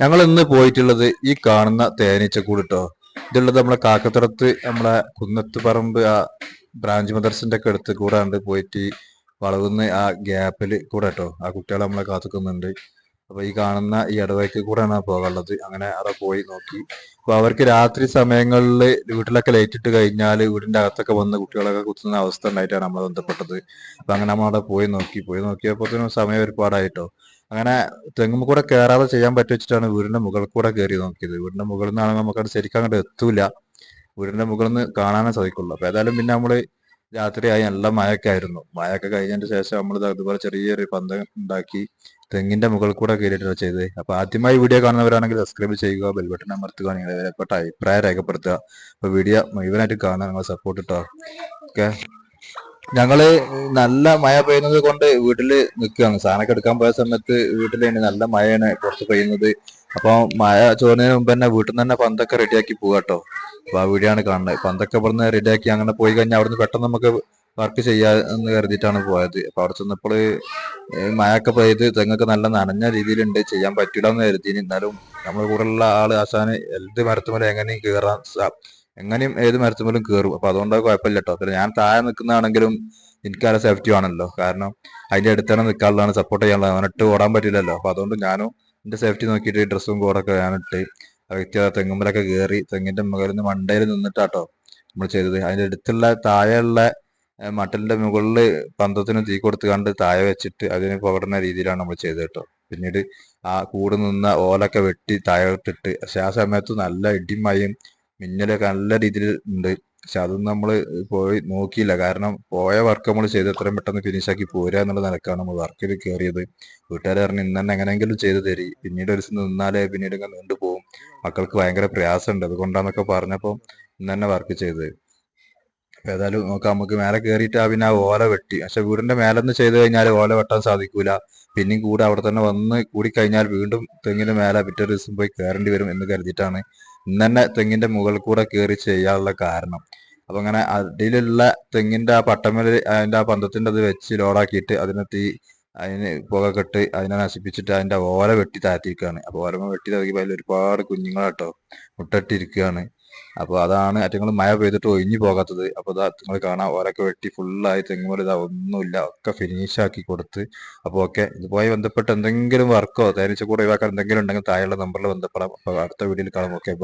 ഞങ്ങൾ ഇന്ന് പോയിട്ടുള്ളത് ഈ കാണുന്ന തേനീച്ചക്കൂട് കേട്ടോ ഇതുള്ളത് നമ്മളെ കാക്കത്തുറത്ത് നമ്മളെ കുന്നത്ത് പറമ്പ് ആ ബ്രാഞ്ച് മദർസിന്റെ ഒക്കെ അടുത്ത് കൂടെ ഉണ്ട് പോയിട്ട് വളവുന്ന ആ ഗ്യാപ്പിൽ കൂടെ കേട്ടോ ആ കുട്ടികളെ നമ്മളെ കാത്തുക്കുന്നുണ്ട്. അപ്പൊ ഈ കാണുന്ന ഈ ഇടവഴിക്ക് കൂടെയാണ് പോകാനുള്ളത്. അങ്ങനെ അവിടെ പോയി നോക്കി. അപ്പൊ അവർക്ക് രാത്രി സമയങ്ങളിൽ വീട്ടിലൊക്കെ ലൈറ്റ് ഇട്ട് കഴിഞ്ഞാൽ വീടിന്റെ അകത്തൊക്കെ വന്ന് കുട്ടികളൊക്കെ കുത്തുന്ന അവസ്ഥ ഉണ്ടായിട്ടാണ് നമ്മൾ ബന്ധപ്പെട്ടത്. അപ്പൊ അങ്ങനെ നമ്മൾ അവിടെ പോയി നോക്കി. പോയി നോക്കിയപ്പോ സമയം ഒരുപാടായിട്ടോ. അങ്ങനെ തെങ്ങും കൂടെ കയറാതെ ചെയ്യാൻ പറ്റി വെച്ചിട്ടാണ് വീടിന്റെ മുകളിൽ കൂടെ കയറി നോക്കിയത്. വീടിന്റെ മുകളിൽ നിന്നാണെങ്കിൽ നമുക്കത് ശരിക്കും അങ്ങോട്ട് എത്തൂല. വീടിന്റെ മുകളിൽ നിന്ന് കാണാനേ സാധിക്കുള്ളൂ. അപ്പൊ ഏതായാലും പിന്നെ നമ്മൾ രാത്രിയായി നല്ല മഴയൊക്കെ ആയിരുന്നു. മഴയൊക്കെ കഴിഞ്ഞതിന് ശേഷം നമ്മൾ അതുപോലെ ചെറിയൊരു പന്തം ഉണ്ടാക്കി തെങ്ങിന്റെ മുകളിൽ കൂടെ കയറിയിട്ടാണ് ചെയ്തത്. അപ്പൊ ആദ്യമായി വീഡിയോ കാണുന്നവരാണെങ്കിൽ സബ്സ്ക്രൈബ് ചെയ്യുക ബെൽബട്ടൺ അമർത്തുക നിങ്ങളുടെ അഭിപ്രായം രേഖപ്പെടുത്തുക. അപ്പൊ വീഡിയോ മുഴുവനായിട്ട് കാണാൻ നിങ്ങൾ സപ്പോർട്ട് ഇട്ടോ. ഓക്കെ ഞങ്ങൾ നല്ല മഴ പെയ്യുന്നത് കൊണ്ട് വീട്ടിൽ നിൽക്കുകയാണ് സാധനമൊക്കെ എടുക്കാൻ പോയ സമയത്ത് വീട്ടിൽ നല്ല മഴയാണ് പുറത്ത് പെയ്യുന്നത്. അപ്പൊ മഴ ചോറിനു മുമ്പ് തന്നെ വീട്ടിൽ നിന്ന് തന്നെ പന്തൊക്കെ റെഡിയാക്കി പോവാട്ടോ അപ്പൊ ആ വീഡിയോ ആണ് കാണുന്നത്. പന്തൊക്കെ ഇവിടുന്ന് റെഡിയാക്കി അങ്ങനെ പോയി കഴിഞ്ഞാൽ അവിടുന്ന് പെട്ടെന്ന് നമുക്ക് വർക്ക് ചെയ്യാന്ന് കരുതിയിട്ടാണ് പോയത്. അപ്പൊ അവിടെ ചെന്നപ്പോൾ മഴയൊക്കെ പെയ്ത് തെങ്ങൊക്കെ നല്ല നനഞ്ഞ രീതിയിലുണ്ട്. ചെയ്യാൻ പറ്റില്ല എന്ന് കരുതി എന്നാലും നമ്മുടെ കൂടെയുള്ള ആൾ ആശാന് എന്ത് മരത്തുമല എങ്ങനെയും കയറാൻ എങ്ങനെയും ഏത് മരത്തുമലും കയറും അപ്പൊ അതുകൊണ്ട് കുഴപ്പമില്ല കേട്ടോ അത്ര ഞാൻ താഴെ നിൽക്കുന്നതാണെങ്കിലും എനിക്ക് നല്ല സേഫ്റ്റി ആണല്ലോ. കാരണം അതിന്റെ അടുത്താണ് നിൽക്കാനുള്ളതാണ് സപ്പോർട്ട് ചെയ്യാനുള്ളത് അവനിട്ട് ഓടാൻ പറ്റില്ലല്ലോ. അപ്പൊ അതുകൊണ്ട് ഞാനും എന്റെ സേഫ്റ്റി നോക്കിയിട്ട് ഡ്രസ്സും കോടൊക്കെ ഞാനിട്ട് വ്യക്തി തെങ്ങുമ്പലൊക്കെ കയറി തെങ്ങിന്റെ മുകളിൽ നിന്ന് മണ്ടയിൽ നിന്നിട്ടാട്ടോ നമ്മൾ ചെയ്തത്. അതിന്റെ അടുത്തുള്ള താഴെയുള്ള മട്ടലിന്റെ മുകളിൽ പന്തത്തിന് തീ കൊടുത്ത് കണ്ട് താഴെ വെച്ചിട്ട് അതിന് പകർന്ന രീതിയിലാണ് നമ്മൾ ചെയ്തത് കേട്ടോ. പിന്നീട് ആ കൂട് നിന്ന ഓലൊക്കെ വെട്ടി താഴെ ഇട്ടിട്ട് പക്ഷെ ആ സമയത്ത് നല്ല ഇടിയും മഴയും മിന്നലൊക്കെ നല്ല രീതിയിൽ ഉണ്ട്. പക്ഷെ അതൊന്നും നമ്മൾ പോയി നോക്കിയില്ല. കാരണം പോയ വർക്ക് നമ്മൾ ചെയ്ത് എത്രയും പെട്ടെന്ന് ഫിനിഷ് ആക്കി പോരുക എന്നുള്ള നിലക്കാണ് നമ്മൾ വർക്കിൽ കയറിയത് വീട്ടുകാർ പറഞ്ഞു ഇന്ന് തന്നെ എങ്ങനെയെങ്കിലും ചെയ്ത് തരി. പിന്നീട് ഒരു ദിവസം നിന്നാലേ പിന്നീട് ഇങ്ങനെ നീണ്ടുപോകും മക്കൾക്ക് ഭയങ്കര പ്രയാസമുണ്ട്. അതുകൊണ്ടാന്നൊക്കെ പറഞ്ഞപ്പോൾ ഇന്ന് തന്നെ വർക്ക് ചെയ്തത് അപ്പൊ ഏതായാലും നോക്കാം. നമുക്ക് മേലെ കയറിയിട്ട് പിന്നെ ആ ഓല വെട്ടി. പക്ഷെ വീടിന്റെ മേലെ നിന്ന് ചെയ്ത് കഴിഞ്ഞാൽ ഓല വെട്ടാൻ സാധിക്കൂല. പിന്നെയും കൂടെ അവിടെ തന്നെ വന്ന് കൂടി കഴിഞ്ഞാൽ വീണ്ടും തെങ്ങിന് മേലെ പിറ്റേ ദിവസം പോയി കയറേണ്ടി വരും എന്ന് കരുതിയിട്ടാണ് ഇന്ന് തന്നെ തെങ്ങിന്റെ മുകൾ കൂടെ കയറി ചെയ്യാനുള്ള കാരണം. അപ്പൊ അങ്ങനെ അടിയിലുള്ള തെങ്ങിന്റെ ആ പട്ടമേൽ അതിന്റെ ആ പന്തത്തിന്റെ അത് വെച്ച് ലോഡാക്കിയിട്ട് അതിനെ തീ അതിന് പുക കെട്ട് അതിനെ നശിപ്പിച്ചിട്ട് അതിന്റെ ഓല വെട്ടി താഴ്ത്തിയിരിക്കുകയാണ്. അപ്പൊ ഓലമ വെട്ടി താഴ്ത്തിയപ്പോൾ അതിൽ ഒരുപാട് കുഞ്ഞുങ്ങളാട്ടോ മുട്ടട്ടിരിക്കുകയാണ് അപ്പൊ അതാണ് അറ്റങ്ങൾ മഴ പെയ്തിട്ട് ഒഴിഞ്ഞു പോകാത്തത്. അപ്പൊ ഇതാ നിങ്ങൾ കാണാം ഓരൊക്കെ വെട്ടി ഫുള്ളായി തെങ്ങുമ്പോൾ ഇതാ ഒന്നുമില്ല ഒക്കെ ഫിനിഷ് ആക്കി കൊടുത്ത്. അപ്പൊ ഓക്കെ ഇതുമായി ബന്ധപ്പെട്ട് എന്തെങ്കിലും വർക്കോ തേനീച്ച കൂടെ ഒഴിവാക്കാൻ എന്തെങ്കിലും ഉണ്ടെങ്കിൽ താഴെയുള്ള നമ്പറിൽ ബന്ധപ്പെടാം. അപ്പൊ അടുത്ത വീഡിയോയിൽ കാണാം. ഓക്കെ